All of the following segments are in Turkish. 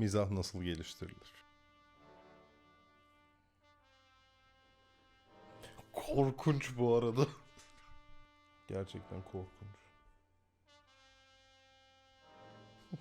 Mizah nasıl geliştirilir? Korkunç bu arada. Gerçekten korkunç.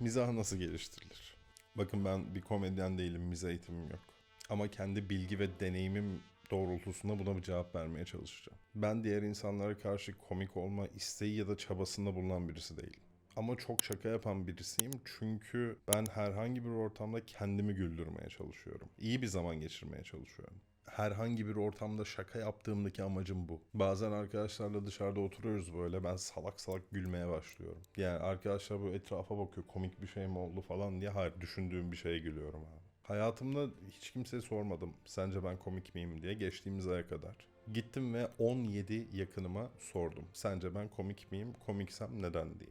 Mizah nasıl geliştirilir? Bakın ben bir komedyen değilim, mizah eğitimim yok. Ama kendi bilgi ve deneyimim doğrultusunda buna bir cevap vermeye çalışacağım. Ben diğer insanlara karşı komik olma isteği ya da çabasında bulunan birisi değilim. Ama çok şaka yapan birisiyim çünkü ben herhangi bir ortamda kendimi güldürmeye çalışıyorum. İyi bir zaman geçirmeye çalışıyorum. Herhangi bir ortamda şaka yaptığımdaki amacım bu. Bazen arkadaşlarla dışarıda oturuyoruz böyle ben salak salak gülmeye başlıyorum. Yani arkadaşlar bu etrafa bakıyor komik bir şey mi oldu falan diye hayır düşündüğüm bir şeye gülüyorum abi. Hayatımda hiç kimseye sormadım sence ben komik miyim diye geçtiğimiz aya kadar. Gittim ve 17 yakınıma sordum. Sence ben komik miyim? Komiksem neden diye.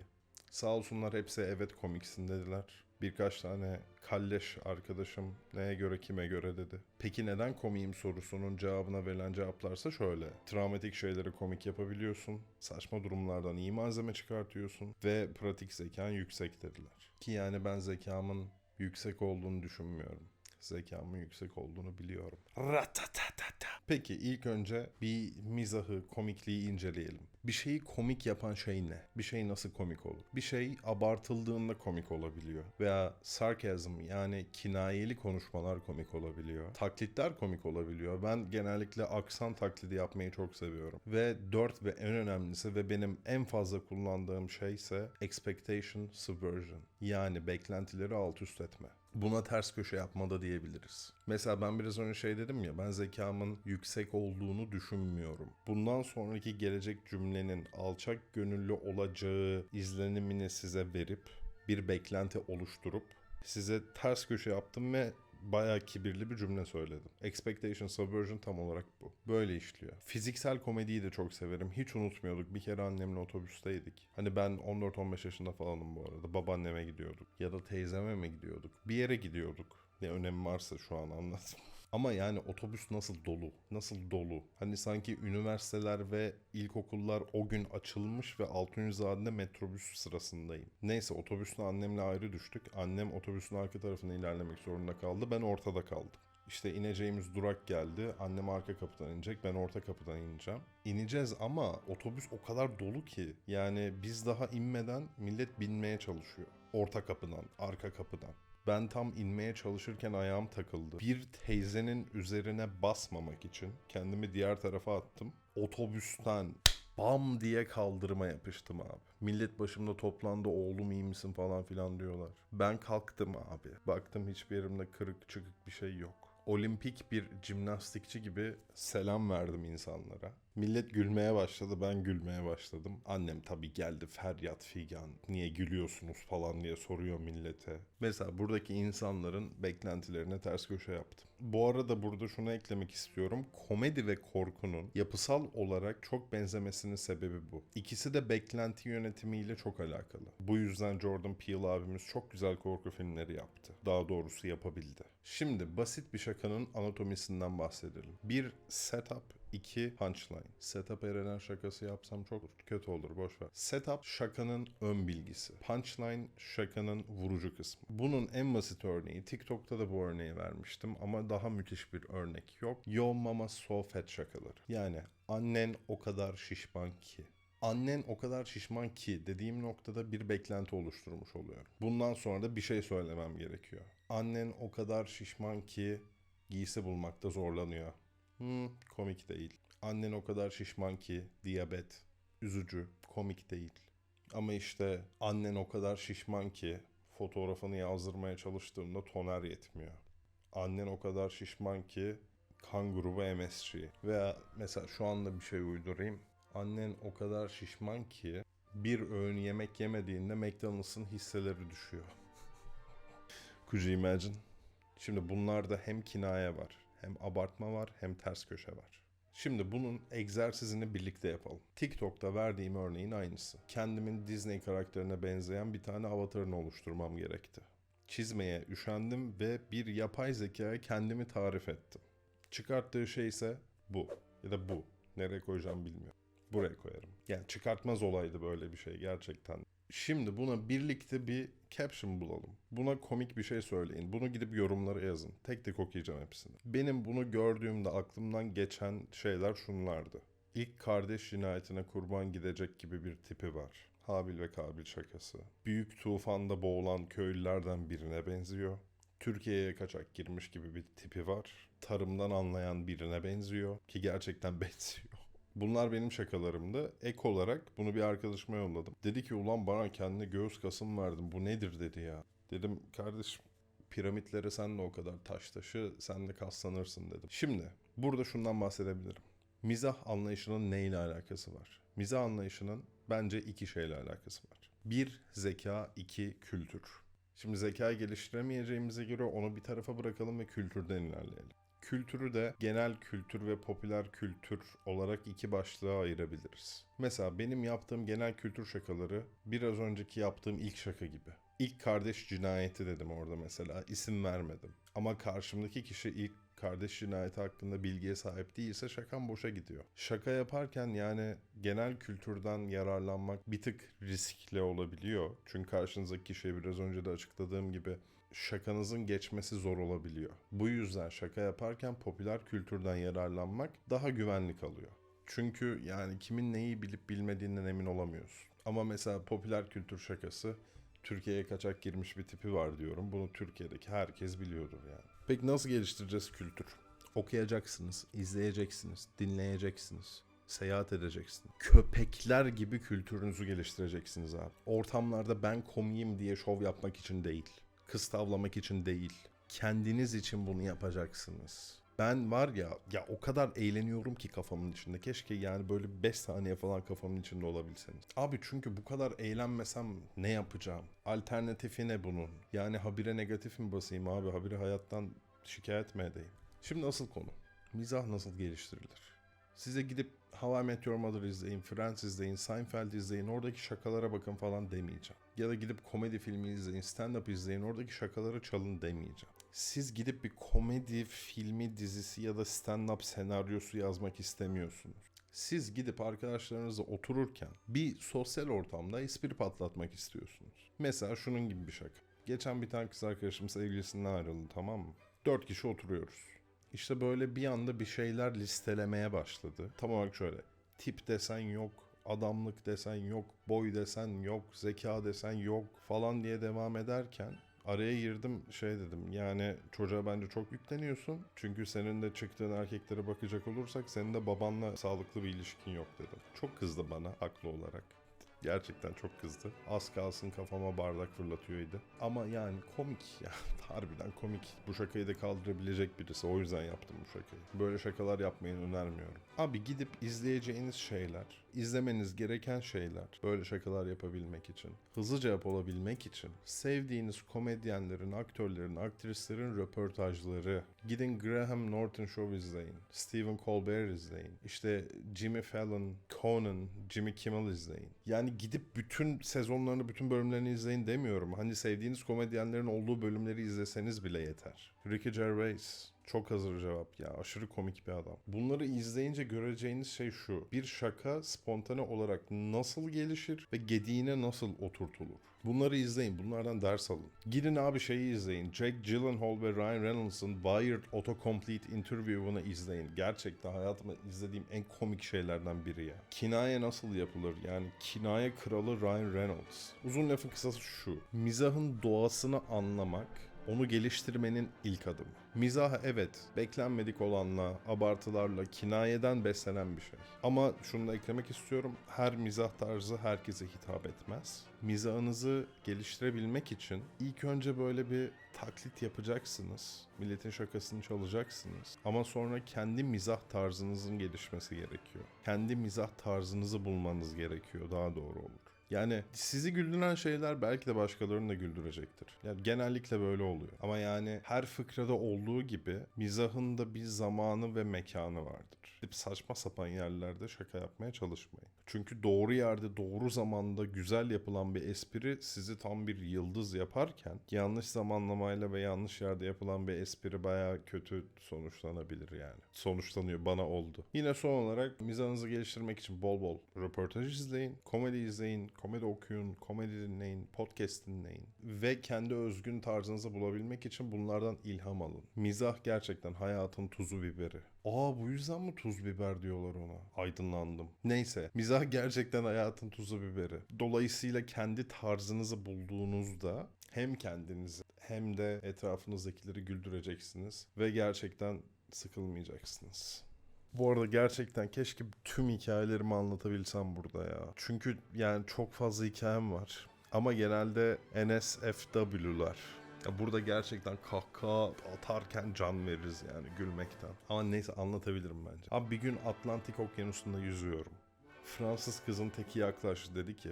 Sağ olsunlar hepsi evet komiksin dediler. Birkaç tane kalleş arkadaşım neye göre kime göre dedi. Peki neden komiyim sorusunun cevabına verilen cevaplarsa şöyle. Travmatik şeyleri komik yapabiliyorsun. Saçma durumlardan iyi malzeme çıkartıyorsun. Ve pratik zekan yüksek dediler. Ki yani ben zekamın yüksek olduğunu düşünmüyorum. Zekamın yüksek olduğunu biliyorum. Ratatatata. Peki ilk önce bir mizahı, komikliği inceleyelim. Bir şeyi komik yapan şey ne? Bir şey nasıl komik olur? Bir şey abartıldığında komik olabiliyor. Veya sarcasm yani kinayeli konuşmalar komik olabiliyor. Taklitler komik olabiliyor. Ben genellikle aksan taklidi yapmayı çok seviyorum. Ve dört ve en önemlisi ve benim en fazla kullandığım şey ise expectation subversion. Yani beklentileri alt üst etme. Buna ters köşe yapma da diyebiliriz. Mesela ben biraz önce şey dedim ya ben zekamın yüksek olduğunu düşünmüyorum. Bundan sonraki gelecek cümlenin alçak gönüllü olacağı izlenimini size verip bir beklenti oluşturup size ters köşe yaptım ve bayağı kibirli bir cümle söyledim. Expectation subversion tam olarak bu. Böyle işliyor. Fiziksel komediyi de çok severim. Hiç unutmuyorduk. Bir kere annemle otobüsteydik. Hani ben 14-15 yaşında falanım bu arada. Babaanneme gidiyorduk. Ya da teyzeme mi gidiyorduk? Bir yere gidiyorduk. Ne önemi varsa şu an anlat. Ama yani otobüs nasıl dolu? Nasıl dolu? Hani sanki üniversiteler ve ilkokullar o gün açılmış ve Altunzade'de metrobüs sırasındayım. Neyse otobüsle annemle ayrı düştük. Annem otobüsün arka tarafına ilerlemek zorunda kaldı. Ben ortada kaldım. İşte ineceğimiz durak geldi. Annem arka kapıdan inecek. Ben orta kapıdan ineceğim. İneceğiz ama otobüs o kadar dolu ki. Yani biz daha inmeden millet binmeye çalışıyor. Orta kapıdan, arka kapıdan. Ben tam inmeye çalışırken ayağım takıldı. Bir teyzenin üzerine basmamak için kendimi diğer tarafa attım. Otobüsten bam diye kaldırıma yapıştım abi. Millet başımda toplandı oğlum iyi misin falan filan diyorlar. Ben kalktım abi. Baktım hiçbir yerimde kırık çıkık bir şey yok. Olimpik bir jimnastikçi gibi selam verdim insanlara. Millet gülmeye başladı, ben gülmeye başladım. Annem tabii geldi feryat figan, niye gülüyorsunuz falan diye soruyor millete. Mesela buradaki insanların beklentilerine ters köşe yaptım. Bu arada burada şunu eklemek istiyorum. Komedi ve korkunun yapısal olarak çok benzemesinin sebebi bu. İkisi de beklenti yönetimiyle çok alakalı. Bu yüzden Jordan Peele abimiz çok güzel korku filmleri yaptı. Daha doğrusu yapabildi. Şimdi basit bir şakanın anatomisinden bahsedelim. Bir setup, iki punchline. Setup Eren'en şakası yapsam çok kötü olur boş ver. Setup şakanın ön bilgisi. Punchline şakanın vurucu kısmı. Bunun en basit örneği TikTok'ta da bu örneği vermiştim ama daha müthiş bir örnek yok. Yo mama so fat şakaları. Yani annen o kadar şişman ki annen o kadar şişman ki dediğim noktada bir beklenti oluşturmuş oluyorum. Bundan sonra da bir şey söylemem gerekiyor. Annen o kadar şişman ki giysi bulmakta zorlanıyor. Hmm, komik değil. Annen o kadar şişman ki diyabet. Üzücü, komik değil. Ama işte annen o kadar şişman ki fotoğrafını yazdırmaya çalıştığımda toner yetmiyor. Annen o kadar şişman ki kan grubu MSG. Veya mesela şu anda bir şey uydurayım. Annen o kadar şişman ki bir öğün yemek yemediğinde McDonald's'ın hisseleri düşüyor. Could you imagine? Şimdi bunlarda hem kinaye var, hem abartma var, hem ters köşe var. Şimdi bunun egzersizini birlikte yapalım. TikTok'ta verdiğim örneğin aynısı. Kendimin Disney karakterine benzeyen bir tane avatarını oluşturmam gerekti. Çizmeye üşendim ve bir yapay zekaya kendimi tarif ettim. Çıkarttığı şey ise bu ya da bu. Nereye koyacağım bilmiyorum. Buraya koyarım. Yani çıkartmaz olaydı böyle bir şey gerçekten. Şimdi buna birlikte bir caption bulalım. Buna komik bir şey söyleyin. Bunu gidip yorumlara yazın. Tek tek okuyacağım hepsini. Benim bunu gördüğümde aklımdan geçen şeyler şunlardı. İlk kardeş cinayetine kurban gidecek gibi bir tipi var. Habil ve Kabil şakası. Büyük tufanda boğulan köylülerden birine benziyor. Türkiye'ye kaçak girmiş gibi bir tipi var. Tarımdan anlayan birine benziyor ki gerçekten benziyor. Bunlar benim şakalarımdı. Ek olarak bunu bir arkadaşıma yolladım. Dedi ki ulan bana kendine göğüs kasım verdin bu nedir dedi ya. Dedim kardeşim piramitlere sen de o kadar taş taşı sen de kaslanırsın dedim. Şimdi burada şundan bahsedebilirim. Mizah anlayışının neyle alakası var? Mizah anlayışının bence iki şeyle alakası var. Bir zeka, iki kültür. Şimdi zekayı geliştiremeyeceğimize göre onu bir tarafa bırakalım ve kültürden ilerleyelim. Kültürü de genel kültür ve popüler kültür olarak iki başlığa ayırabiliriz. Mesela benim yaptığım genel kültür şakaları biraz önceki yaptığım ilk şaka gibi. İlk kardeş cinayeti dedim orada mesela isim vermedim. Ama karşımdaki kişi ilk kardeş cinayeti hakkında bilgiye sahip değilse şakam boşa gidiyor. Şaka yaparken yani genel kültürden yararlanmak bir tık riskli olabiliyor. Çünkü karşınızdaki kişiye biraz önce de açıkladığım gibi şakanızın geçmesi zor olabiliyor. Bu yüzden şaka yaparken popüler kültürden yararlanmak daha güvenli kalıyor. Çünkü yani kimin neyi bilip bilmediğinden emin olamıyorsun. Ama mesela popüler kültür şakası Türkiye'ye kaçak girmiş bir tipi var diyorum. Bunu Türkiye'deki herkes biliyordur yani. Peki nasıl geliştireceğiz kültür? Okuyacaksınız, izleyeceksiniz, dinleyeceksiniz, seyahat edeceksiniz. Köpekler gibi kültürünüzü geliştireceksiniz abi. Ortamlarda ben komiyim diye şov yapmak için değil. Kız tavlamak için değil. Kendiniz için bunu yapacaksınız. Ben var ya ya o kadar eğleniyorum ki kafamın içinde. Keşke yani böyle 5 saniye falan kafamın içinde olabilseniz. Abi çünkü bu kadar eğlenmesem ne yapacağım? Alternatifi ne bunun? Yani habire negatif mi basayım abi? Habire hayattan şikayet mi edeyim? Şimdi asıl konu. Mizah nasıl geliştirilir? Size gidip How I Met Your Mother izleyin, Friends izleyin, Seinfeld izleyin, oradaki şakalara bakın falan demeyeceğim. Ya da gidip komedi filmi izleyin, stand-up izleyin, oradaki şakaları çalın demeyeceğim. Siz gidip bir komedi filmi, dizisi ya da stand-up senaryosu yazmak istemiyorsunuz. Siz gidip arkadaşlarınızla otururken bir sosyal ortamda espri patlatmak istiyorsunuz. Mesela şunun gibi bir şaka. Geçen bir tane kız arkadaşım sevgilisinden ayrıldı tamam mı? Dört kişi oturuyoruz. İşte böyle bir anda bir şeyler listelemeye başladı. Tam olarak şöyle. Tip desen yok, adamlık desen yok, boy desen yok, zeka desen yok falan diye devam ederken araya girdim şey dedim yani çocuğa bence çok yükleniyorsun. Çünkü senin de çıktığın erkeklere bakacak olursak senin de babanla sağlıklı bir ilişkin yok dedim. Çok kızdı bana haklı olarak. Gerçekten çok kızdı. Az kalsın kafama bardak fırlatıyordu. Ama yani komik ya. Harbiden komik. Bu şakayı da kaldırabilecek birisi. O yüzden yaptım bu şakayı. Böyle şakalar yapmayı önermiyorum. Abi gidip izleyeceğiniz şeyler, izlemeniz gereken şeyler. Böyle şakalar yapabilmek için. Hızlıca yap olabilmek için. Sevdiğiniz komedyenlerin, aktörlerin, aktrislerin röportajları. Gidin Graham Norton Show izleyin. Stephen Colbert izleyin. İşte Jimmy Fallon, Conan, Jimmy Kimmel izleyin. Yani gidip bütün sezonlarını, bütün bölümlerini izleyin demiyorum. Hani sevdiğiniz komedyenlerin olduğu bölümleri izleseniz bile yeter. Ricky Gervais, çok hazır cevap ya. Aşırı komik bir adam. Bunları izleyince göreceğiniz şey şu. Bir şaka spontane olarak nasıl gelişir ve gediğine nasıl oturtulur? Bunları izleyin. Bunlardan ders alın. Gidin abi şeyi izleyin. Jake Gyllenhaal ve Ryan Reynolds'ın Wired Autocomplete Interview'unu izleyin. Gerçekten hayatımda izlediğim en komik şeylerden biri ya. Kinaye nasıl yapılır? Yani kinaye kralı Ryan Reynolds. Uzun lafın kısası şu. Mizahın doğasını anlamak onu geliştirmenin ilk adımı. Mizah evet, beklenmedik olanla, abartılarla, kinayeden beslenen bir şey. Ama şunu da eklemek istiyorum. Her mizah tarzı herkese hitap etmez. Mizahınızı geliştirebilmek için ilk önce böyle bir taklit yapacaksınız. Milletin şakasını çalacaksınız. Ama sonra kendi mizah tarzınızın gelişmesi gerekiyor. Kendi mizah tarzınızı bulmanız gerekiyor. Daha doğru olur. Yani sizi güldüren şeyler belki de başkalarını da güldürecektir. Yani genellikle böyle oluyor. Ama yani her fıkrada olduğu gibi mizahın da bir zamanı ve mekanı vardır. Gidip saçma sapan yerlerde şaka yapmaya çalışmayın. Çünkü doğru yerde doğru zamanda güzel yapılan bir espri sizi tam bir yıldız yaparken yanlış zamanlamayla ve yanlış yerde yapılan bir espri bayağı kötü sonuçlanabilir yani. Sonuçlanıyor bana oldu. Yine son olarak mizahınızı geliştirmek için bol bol röportaj izleyin, komedi izleyin, komedi okuyun, komedi dinleyin, podcast dinleyin ve kendi özgün tarzınızı bulabilmek için bunlardan ilham alın. Mizah gerçekten hayatın tuzu biberi. Aa bu yüzden mi tuz biber diyorlar ona? Aydınlandım. Neyse mizah gerçekten hayatın tuzu biberi. Dolayısıyla kendi tarzınızı bulduğunuzda hem kendinizi hem de etrafınızdakileri güldüreceksiniz ve gerçekten sıkılmayacaksınız. Bu arada gerçekten keşke tüm hikayelerimi anlatabilsem burada ya. Çünkü yani çok fazla hikayem var. Ama genelde NSFW'lar. Ya burada gerçekten kahkaha atarken can veririz yani gülmekten. Ama neyse anlatabilirim bence. Abi bir gün Atlantik Okyanusu'nda yüzüyorum. Fransız kızın teki yaklaştı dedi ki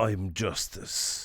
I'm justice.